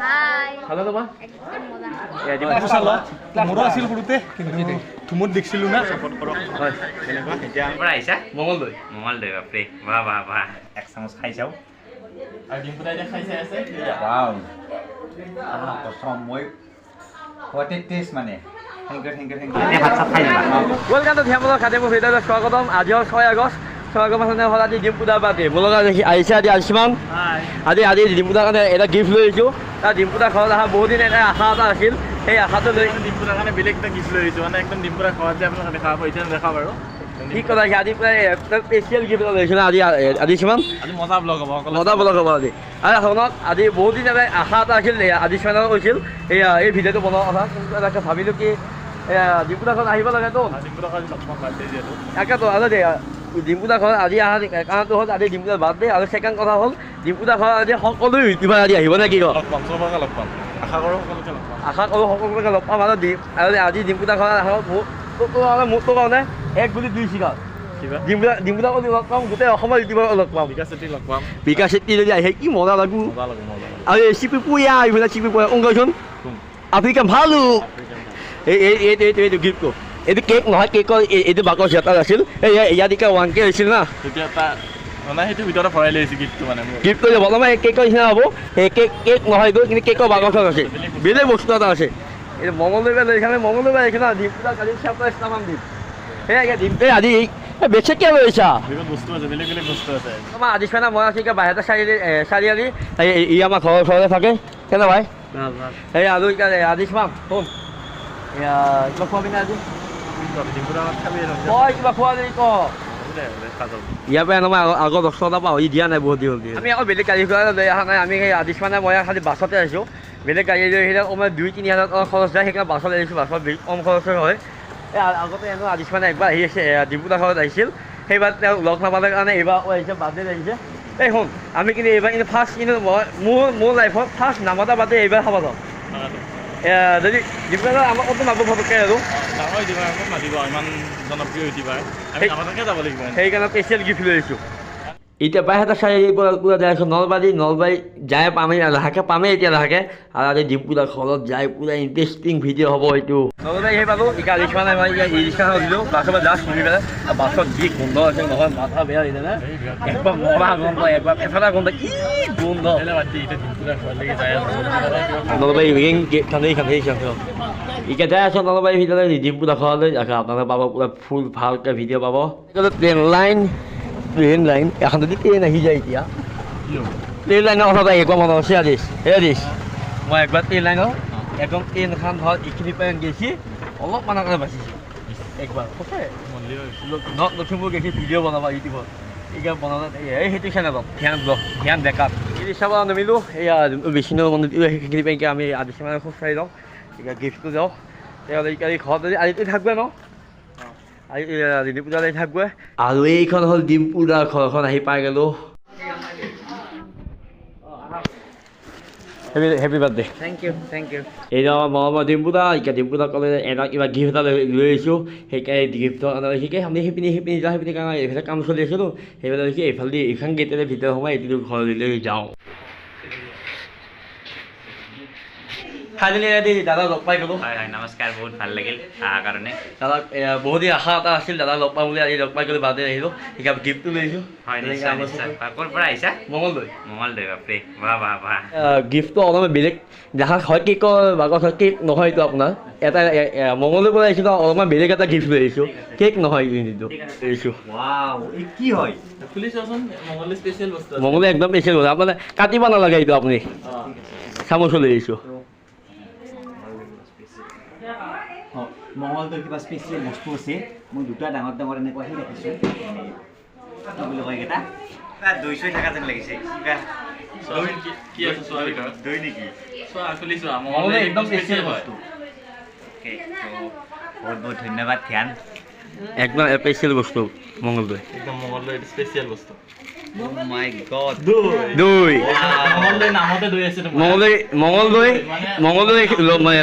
হাই ভালো তোমাৰ একদম মজা এয়া দিবা মোৰো আছিল সৰুতে কিন্তু ধুমুত দেখিছিলোঁ না হয় এতিয়া পৰা আহিছা মঙলদৈ মঙলদৈ বাপৰে বাহ বাহ বাহ এক চামুচ খাই চাওঁ আৰু ডিম্পুদাই এতিয়া খাই চাই আছে Wow. Ah, প্ৰথম মই হোৱাট ইট টেষ্ট মানে thank you thank you thank এতিয়া ভাত চাত খাই যাবা ওয়েলকাম টু ধ্যানমূলক খাদ্য ভিডিঅ'লৈ স্বাগতম আজি হ'ল ছয় আগষ্ট আগষ্ট মানে হ'ল আজি ডিম পূজা পাতি মোৰ লগত আজি আহিছে আজি আয়ুষ্মান। আজি আজি ডিম পূজাৰ কাৰণে এটা গিফ্ট লৈ আহিছোঁ। তাৰ ডিম পূজা ঘৰত অহা বহুত দিন এটা আশা এটা আছিল। সেই আশাটো লৈ ডিম্পুদাৰ কাৰণে বেলেগ এটা গিফ্ট লৈ আহিছোঁ। মানে একদম ডিম্পুদাৰ ঘৰত যে আপোনালোকে দেখা পাব এতিয়া দেখা বাৰু। কি কথা আজি স্পেচিয়েল গিফ্ট এটা লৈছোঁ না আজি আজি কিমান আজি মজা ব্লগ হ'ব মজা বলক হ'ব আজি। আৰু শুনক আজি বহুত দিন এটা আশা এটা আছিল আজি চেনেলত কৈছিল এয়া এই ভিডিঅ'টো বনোৱাৰ কথা কিন্তু এনেকৈ ভাবিলোঁ কি ডিম্পুদাখন আহিব লাগেতো যিহেতু। তাকেতো আৰু ডিম্পুদা ঘৰত আজি অহা কাৰণটো হ'ল আজি ডিম্পুদাৰ বাৰ্থডে আৰু ছেকেণ্ড কথা হ'ল ডিম্পুদা ঘৰত আজি সকলো ইউটিউবাৰ আজি আহিব নে কি কয় আশা কৰোঁ সকলোকে লগ পাম। আশা কৰোঁ সকলোকে লগ পাম আৰু আৰু আজি ডিম্পুদা ঘৰত আহক তোৰতো কাৰণে এক বুলি দুই চিকাৰ কিবা ডিম্পুদা ডিম্পুদাকো লগ পাম গোটেই অসমৰ ইউটিউবাৰক লগ পাম। বিকাশ চেত্ৰী লগ পাম। বিকাশ চেত্ৰী যদি আহে কি মজা লাগো। মজা লাগিব মজা লাগিব আৰু এই চিপি পুয়া এইফালে চিপি পুয়া অংকচোন কোন? আফ্ৰিকা ভালো। এইটো এইটো এইটো গিফ্টটো এইটো কেক নহয় কেকৰ এই- এইটো বাকচ এটা আছিল। এই ইয়াত এতিয়া ওৱান কে হৈছিল না। তেতিয়া তাৰ মানে সেইটো ভিতৰতে ভৰাই লৈ আহিছোঁ গিফ্টটো মানে মোৰ। গিফ্ট কৰিলে বৰ্তমান এই কেকৰ নিচিনা হ'ব। সেই কেক কেক নহয় এইটো কিন্তু কেকৰ বাকচত আছে। বেলেগ বস্তু। এটা আছে। এইটো মঙলদৈ লৈ খালে মঙলদৈ আহিছে না ডিম পুৰা কালি চাৰপ্ৰাইজ নামান দিম। সেয়াই ডিম এই আজি এই বেছি কিয় লৈছা বেলেগ বস্তু আছে বেলেগ বেলেগ বস্তু আছে। তোমাৰ আদিশ মানে মই আছোঁ এতিয়া বাহিৰতে চাৰিআলি এ, চাৰিআলি এই এই- ই আমাৰ ঘৰৰ ওচৰতে থাকে। কেনে ভাই? এই আৰু এতিয়া আদিশ মাম শুন এয়া কিবা খোৱাবি নে আজি? ডিম্পুদাৰ খাবি মই কিবা খোৱা যদি ক ইয়াৰ পৰা এনেকুৱা আগৰ পাহৰি দিয়া নাই বহুত দিন আমি আকৌ বেলেগ গাড়ী ঘোঁৰা লৈ অহা নাই আমি সেই আদিশ মানে মই খালি বাছতে আহিছোঁ বেলেগ গাড়ী লৈ আহিলে অকণমান দুই তিনি হাজাৰ টকা খৰচ যায় সেইকাৰণে বাছত আহিছোঁ বাছত বেছি কম খৰচ হয় এই আ- আগতে এনেও আদিশ মানে একবাৰ আহি আছে ডিপুটা ঘৰত আহিছিল সেইবাৰ তেওঁ লগ নাপালে কাৰণে এইবাৰ আকৌ আহিছে বাৰ্থডে আহিছে এই শুন আমি কিন্তু এইবাৰ কিন্তু ফাৰ্ষ্ট কিন্তু মই মোৰ মোৰ লাইফত ফাৰ্ষ্ট নামাতা বাৰ্থডে এইবাৰ খাব যাওঁ এ, যদি ডিপুটা আমাক ক'তো নাপাব ফটককৈ আৰু? ডাঙৰ ইউটিউবাৰ আকৌ মাতিব ইমান জনপ্ৰিয় ইউটিউবাৰ। আমি সেই- আমাকে যাব লাগিব। সেইকাৰণে স্পেচিয়েল গিফ্ট লৈ আহিছোঁ। বাহিৰতে চাৰিআলিৰ পৰা পুৰা যাই আছোঁ, নলবাৰী নলবাৰী যাই পামেই, লাহেকৈ পামেই এতিয়া লাহেকৈ। আৰু আজি ডিপুদা ঘৰত যাই পুৰা ইণ্টাৰেষ্টিং ভিডিঅ' হ'ব এইটো। নলবাৰী আহি পালোঁ এতিয়া ৰিক্সা নাই, মই ই ৰিক্সা দিলোঁ, বাছৰ জাষ্ট শুনি পেলাই বাছত যি গোন্ধ আছে, নহয়, মাথা বেয়া হৈছে নে? একবাৰ মৰা গোন্ধ একবাৰ এফালে গোন্ধ, কি গোন্ধ? নলবাৰী মেইন গেট খানেই খানেই খানে এতিয়া যাই আছোঁ নলবাৰী ভিতৰলৈ ডিপুদা ঘৰলৈ। আপোনালোকে পাব পুৰা ফুল ভালকৈ ভিডিঅ' পাব। ট্ৰেইন লাইন ট্ৰেইন লাইন এখন যদি ট্ৰেইন আহি যায় এতিয়া ট্ৰেইন লাইনৰ কথা এটা একবাৰ মনত আছে আদিছ হে আদিছ মই একবাৰ ট্ৰেইন লাইনৰ একদম ট্ৰেইনখন ধৰ এইখিনি পৰা গেছি অলপমান কাৰণে বাচিছে একবাৰ সঁচাই নৰ্থ লখিমপুৰ গেছি ভিডিঅ' বনাবা ইউটিউবত এতিয়া বনালে এই সেইটো চেনেলত ধ্যান ব্লগ ধ্যান বেকআপ এই চাব নামিলোঁ এয়া বিষ্ণু মন্দিৰ সেইখিনি পৰা এতিয়া আমি আদিছ মানে খোজকাঢ়ি যাওঁ এতিয়া গিফ্টটো যাওঁ তেতিয়াহ'লে এতিয়া এই ঘৰত যদি আজিতো থাকবে ন ডিম্পুদালৈ আৰু এইখন হ'ল ডিম্পুদাৰ ঘৰখন আহি পাই গ'লোঁ happy happy birthday thank you thank you এইটো আমাৰ মৰমৰ ডিম্পুদা এতিয়া ডিম্পুদা ক'লে এটা কিবা গিফ্ট এটা লৈ লৈ আহিছোঁ সেইকাৰণে গিফ্টৰ শিকাই আমি সেইপিনি সেইপিনি যাওঁ সেইপিনি কাৰণ এইফালে কাম চলি আছিলোঁ সেইফালে দেখি এইফালে এইখন গেটেৰে ভিতৰত সোমাই এইটো ঘৰলৈ যাওঁ ফাইনেলি আজি দাদা লগ পাই গ'লোঁ। হয় হয় নমস্কাৰ বহুত ভাল লাগিল অহাৰ কাৰণে। দাদাক এয়া বহুত দিন আশা এটা আছিল দাদা লগ পাম বুলি আজি লগ পাই গ'লোঁ বাৰ্থডে আহিলোঁ। সেইকাৰণে গিফ্টটো লৈ আহিছোঁ। হয় নিশ্চয় নিশ্চয়। ক'ৰ পৰা আহিছা? মঙলদৈ মঙলদৈ বাপৰে বাহ বাহ বাহ। গিফ্টটো অলপমান বেলেগ। দেখা হয় কেকৰ বাকচ হয় কেক নহয় এইটো আপোনাৰ। এটা মঙলদৈৰ পৰা আহিছোঁ ন অলপমান বেলেগ এটা গিফ্ট লৈ আহিছোঁ। কেক নহয় কিন্তু আহিছোঁ কি হয়? মঙলদৈ বস্তু মঙলদৈ একদম স্পেচিয়েল হ'ল আপোনাৰ কাটিব নালাগে এইটো আপুনি। চামুচ লৈ আহিছোঁ। অঁ, মঙলদৈৰ কিবা স্পেচিয়েল বস্তু আছে? মই দুটা ডাঙৰ ডাঙৰ এনেকুৱা সেই দেখিছোঁ। কি বুলি কয় এইকেইটা? কিবা দৈ চৈ থকা যেন লাগিছে। কিবা দৈ নেকি? বহুত বহুত ধন্যবাদ ধ্যান। একদম স্পেচিয়েল বস্তু মঙলদৈ একদম মঙলদৈ স্পেচিয়েল বস্তু। মঙলদৈ মঙলদৈ মঙলদৈ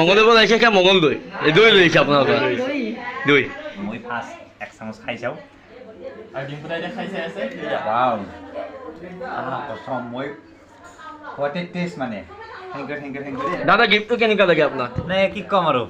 মঙলদৈ পৰা মঙলদৈ এই দৈ লৈ আহিছে আপোনালোকৰ দৈ মই ফাৰ্ষ্ট এক চামুচ খাই চাওঁ। আৰু ডিম্পুদাই এতিয়া খাই চাই আছে। ৱাও প্ৰথম মই হোৱাট ইট টেষ্ট মানে। Thank you thank you thank you দেই। দাদা গিফ্টটো কেনেকুৱা লাগে আপোনাক? কি ক'ম আৰু?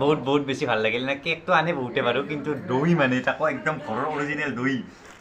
বহুত বহুত বেছি ভাল লাগিল। কেকটো আনে বহুতে বাৰু কিন্তু দৈ মানে তাকো একদম ঘৰৰ অৰিজিনেল দৈ।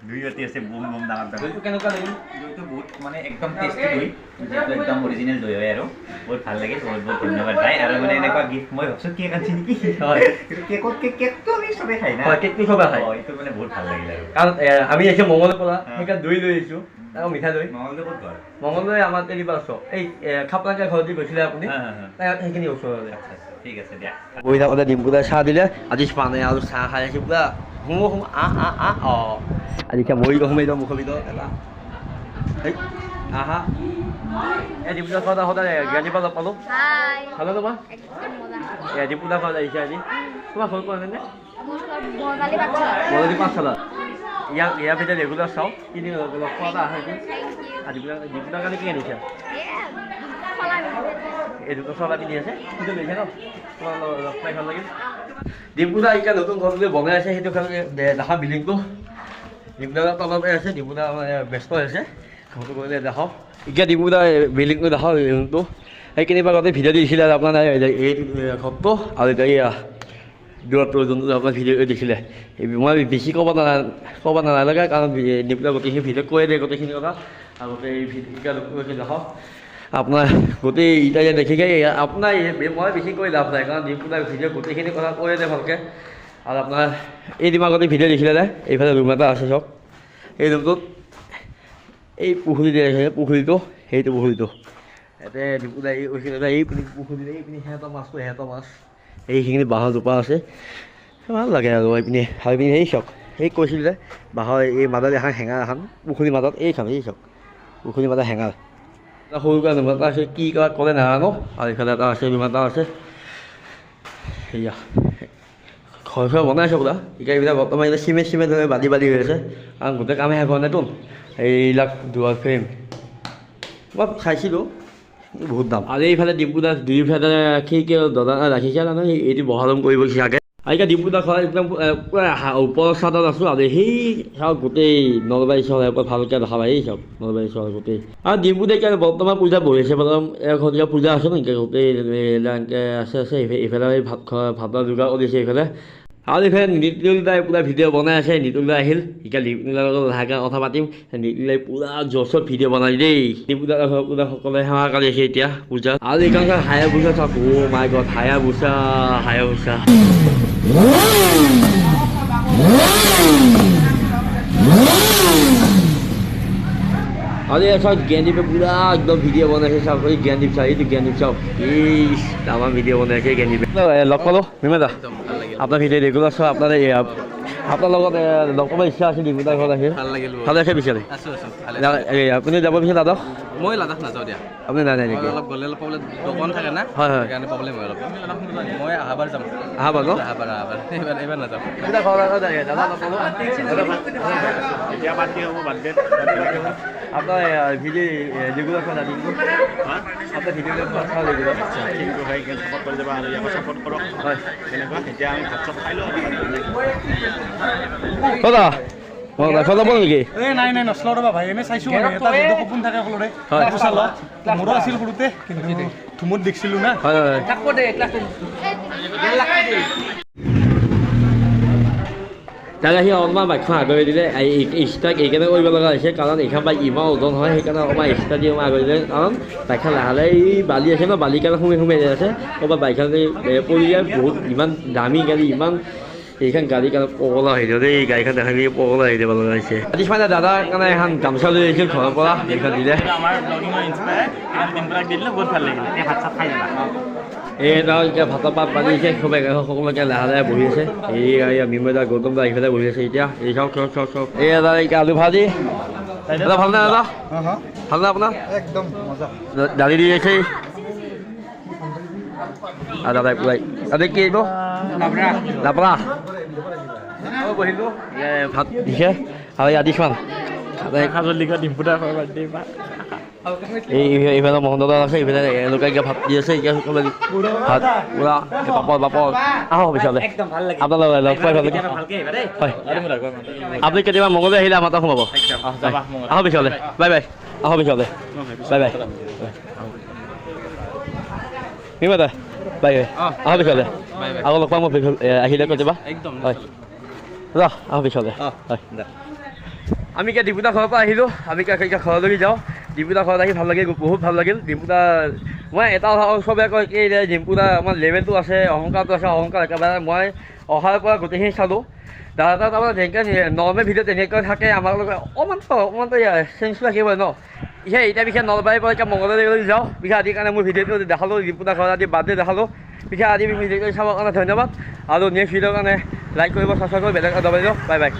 দৈ ৰাতি আছে বম বম ডাঙৰ দৈটো কেনেকুৱা লাগিল দৈটো বহুত মানে একদম টেষ্টি দৈ। যিহেতু একদম অৰিজিনেল দৈ হয় আৰু। বহুত ভাল লাগিল বহুত বহুত ধন্যবাদ। ভাই আৰু মানে এনেকুৱা গিফ্ট মই ভাবছোঁ কেক আনিছে নেকি? হয়। কিন্তু কেকত কেক কেকটো আমি চবেই খাই না? হয়, কেকটো চবেই। অঁ, এইটো মানে বহুত ভাল লাগিল আৰু। কাৰণ আমি আহিছোঁ মংগলৰ পৰা সেইকাৰণে দৈ লৈ আহিছোঁ আকৌ মিঠা দৈ। মঙলদৈ ক'ত ঘৰ মংগলদৈ আমাৰ তেলিবা ওচৰ এই এ, খাপলাকে ঘৰত দি গৈছিলে আপুনি হা, হা, হা। তাৰ সেইখিনি ওচৰতে। আচ্ছা আচ্ছা ঠিক আছে দিয়া। বহি থাকোঁতে ডিম্পুদাই চাহ দিলে আজি মানে আৰু চাহ খাই আছোঁ পুৰা হুম হুম আ আ আ অঁ আজি মৰি সোমাই দিওঁ মুখৰ ভিতৰত এটা এই আহা এই ডিম্পুদা ঘৰত সদায় জ্ঞানী পৰা লগ পালোঁ হাই ভালো তোমাৰ আহিছে আজি তোমাৰ ঘৰ কোৱা নে মোৰ বৰ্ণালী বাটচা মৰদি পাঠশালা ইয়াৰ ভিতৰত ৰেগুলাৰ চাওঁ লগ খোৱা এটা আহে কি আৰু ডিম্পুদা ডিম্পুদাৰ কাৰণে কি আনিছে খলা এই দুটো চলা পিন্ধি আছে সেইটো লৈছে ন লগ পাই ভাল লাগিল ডিম্পুদা এতিয়া নতুন ঘৰলৈ বনাই আছে সেইটো কাৰণে দেখা বিল্ডিংটো ডিম্পুদা তলতে আছে ডিম্পুদা মানে ব্যস্ত হৈছে ঘৰটো কৰিলে দেখাওঁ এতিয়া ডিম্পুদা বিল্ডিংটো দেখাওঁ বিল্ডিংটো সেইখিনি আগতে ভিডিঅ' দিছিলে আপোনাৰ এই ঘৰটো আৰু এতিয়া দূৰত্ব যোনটো আপোনাৰ ভিডিঅ' এই মই বেছি ক'ব নালা ক'ব নালাগে কাৰণ ডিম্পুদা গোটেইখিনি ভিডিঅ' কৈয়ে দিয়ে গোটেইখিনি কথা। আৰু গোটেই ভিডিঅ' এতিয়া লোকখিনি দেখাওঁ আপোনাৰ গোটেই ইটাই দেখিকে আপোনাৰ এই- মই বেছি কৈ লাভ নাই কাৰণ ডিম্পুদাৰ ভিডিঅ' গোটেইখিনি কথা কৈয়ে দিয়ে ভালকৈ আৰু আপোনাৰ এই দিম আগতে ভিডিঅ' দেখিলে নাই এইফালে ৰুম এটা আছে চাওক এই ৰুমটোত এই পুখুৰী যে আছে পুখুৰীটো সেইটো পুখুৰীটো ইয়াতে ডিম্পুদাই এই এইখিনি এই পিনি পুখুৰীটো এইপিনি সিহঁতৰ মাছটো সিহঁতৰ মাছ এইখিনি বাঁহৰ জোপা আছে ভাল লাগে আৰু এইপিনি আৰু এইপিনি এই চাওক সেই কৈছিল যে বাঁহৰ এই মাজত এখন হেঙাৰ এখন পুখুৰীৰ মাজত এইখন এই চাওক পুখুৰীৰ মাজত হেঙাৰ এটা সৰুকৈ ৰুম এটা আছে কি কৰা ক'লে নাজানো আৰু ইফালে এটা আছে এটা আছে সেয়া ঘৰ চৰ বনাইছে এতিয়া এইবিলাক বৰ্তমান এতিয়া চিমেণ্ট চিমেণ্ট হৈ বালি বালি হৈ আছে কাৰণ গোটেই কামে শেষ হোৱা নাইতো এইবিলাক দুৱাৰ ফ্ৰেম মই চাইছিলোঁ বহুত দাম আৰু এইফালে ডিম্পু দাস দুইফালে খিৰিকী দৰ্জা ৰাখিছে জানো এইটো বহলম কৰিব আৰু এতিয়া ডিম্পু দাস ঘৰত একদম এ, পুৰা হা- ওপৰৰ চাদত আছোঁ আৰু সেই চাওক গোটেই নলবাৰী চহৰ ভালকৈ দেখা পায় এই চাওক নলবাৰী চহৰ গোটেই আৰু দাই এতিয়া বৰ্তমান পূজা বহি আছে বৰ্তমান এতিয়া পূজা আছে নেকি গোটেই এনেকৈ আছে আছে ইফালে- ইফালে এই ভাত খোৱা ভাতৰ যোগাৰ কৰিছে এইফালে আৰু এইফালে নিতুলদাই পূৰা ভিডিঅ' বনাই আছে নিতুলদা আহিল এতিয়া নিতুলদাৰ লগত লাহেকৈ কথা পাতিম নিতুলদাই পূৰা জছত ভিডিঅ' বনাই দেই নিতুলদা পূজা সকলোৱে সেৱা কৰি আছে এতিয়া পূজা আৰু এইখন হায়া বুচা চাওক অ' মাই গড হায়া বুচা হায়া বুচা আৰু এই চাওক জ্ঞানদীপে পূৰা একদম ভিডিঅ' বনাইছে চাওক এই জ্ঞানদীপ চাওক এইটো জ্ঞানদীপ চাওক এই ডাঙৰ ভিডিঅ' বনাইছে জ্ঞানদীপে। এ, লগ। পালোঁ মিমেদা আপোনাৰ ভিডিঅ' ৰেগুলাৰ চাওঁ আপোনাৰ এই আপোনাৰ লগত লগ পাব ইচ্ছা আছিল ঘৰত আহি ভাল লাগিল। ভালে আছে বিচাৰি আছোঁ আছোঁ আপুনি যাব বিচাৰে দাদক? মই লাডাখ নাযাওঁ দিয়া। আপুনি নাই নাই নেকি? অলপ গ'লে অলপ প্ৰব্লেম দোকান থাকে না হয়, হয়। সেইকাৰণে প্ৰব্লেম হয় অলপ। মই অহাবাৰ যাম। আহা বাৰু অহাবাৰ অহাবাৰ এইবাৰ এইবাৰ নাযাওঁ। আছে। দাদা লগ পালোঁ এতিয়া বাদ দিয়া হ'ব বাদ দিয়া আপোনাৰ ভিডিঅ' ৰেগুলাৰ চোৱা ডিম্পু আপোনাৰ ভিডিঅ' চাওঁ ৰেগুলাৰ কিন্তু সেই চাপৰ্ট কৰি যাবা আৰু ইয়াকো চাপৰ্ট কৰক হয়। তেনেকুৱা এতিয়া আমি ভাত চাপ খাই লওঁ। দাদা মই ৰাখা যাব নেকি? এই নাই নাই নচলাও ৰ'বা ভাই এনেই চাইছোঁ মানে এটা যদি সপোন থাকে সকলোৰে। হয়। পইচা ল মোৰো আছিল সৰুতে কিন্তু ধুমুত দেখিছিলোঁ না। হয় হয়। তাক আহি অলপমান বাইকখন আগুৱাই দিলে এক্সট্ৰা এইকাৰণে কৰিব লগা হৈছে কাৰণ এইখন বাইক ইমান ওজন হয় সেইকাৰণে অকণমান এক্সট্ৰা দি অকণমান আগুৱাই দিলে কাৰণ বাইকখন লাহে লাহে এই বালি আছে ন বালিৰ কাৰণে সোমাই সোমাই আছে ক'ৰবাত বাইকখন পৰি যায় বহুত ইমান দামী গাড়ী ইমান এইখন গাড়ীৰ কাৰণে পগলা হৈ দিয়ে দেই গাড়ীখন দেখা পগলা হৈ দিব লগা হৈছে আজি মানে দাদাৰ কাৰণে এখন গামোচা লৈ আহিছিল ঘৰৰ পৰা এইখন দিলে আমাৰ ব্লগিঙৰ ইনস্পায়াৰ দিনবিলাক দি দিলে বহুত ভাল লাগিলে এই ভাত চাপ খাই যাবা এই এটা এতিয়া ভাতৰ পাত বান্ধিছে চবে সকলোকে লাহে লাহে বহি আছে। এই মিমদা গৌতম দা ইফালে বহি আছে এতিয়া। এই চাওক চাওক চাওক চাওক। এই এটা এতিয়া আলু ভাজি। দাদা ভালনে দাদা? ভালনে আপোনাৰ? একদম দালি দি আছে। আৰু দাদাই পুৰাই। দাদা কি অঁ বহিলোঁ। ভাত দিছে। আৰু এই আদিশমান। দাদাই ইফালে- ইফালে মহন্ত আছে ইফালে এনেকুৱা এতিয়া ভাত দি আছে এতিয়া ভাত পুৰা পাপৰ পাপৰ। আহক পিছলৈ আপোনালোক লগ পাই ভালকৈ। হয়। আপুনি কেতিয়াবা মংগলে আহিলে আমাৰ তাত সোমাব। আহক পিছলৈ। Bye bye. আহক পিছলৈ। Bye bye. The bye bye. আহক পিছলে। আকৌ লগ পাম আহিলে কৈ দিবা একদম হয়। ৰ আহক পিছলে। হয়। আমি এতিয়া ডিপুদা ঘৰৰ পৰা আহিলোঁ। আমি ঘৰলৈকে যাওঁ। ডিপুদা ঘৰত আহি ভাল লাগিল বহুত ভাল লাগিল। ডিপুদা মই এটা কথা চবে কয় কি যে ডিম্পুদা আমাৰ লেভেলটো আছে অহংকাৰটো আছে অহংকাৰ একেবাৰে মই অহাৰ পৰা গোটেইখিনি চালোঁ। দাদা তাৰমানে যেনেকৈ নৰ্মেল ভিডিঅ' তেনেকৈ থাকে আমাৰ লগত অকণমান অকণমান চেঞ্জ ৰাখিবই ন। সেই এতিয়া বিশেষ নলবাৰীৰ পৰা এতিয়া মংগলদৈ যাওঁ। বিশেষ আদিৰ কাৰণে মোৰ ভিডিঅ'টো দেখালোঁ ডিপুদা ঘৰত আদি বাৰ্থডে দেখালোঁ। বিশেষ আদি ভিডিঅ'টো চাবৰ কাৰণে ধন্যবাদ। আৰু নেক্সট ভিডিঅ'ৰ কাৰণে লাইক কৰিব ছাবস্ক্ৰাইব কৰিব বেলেগ দবাই দিয়ক বাই বাই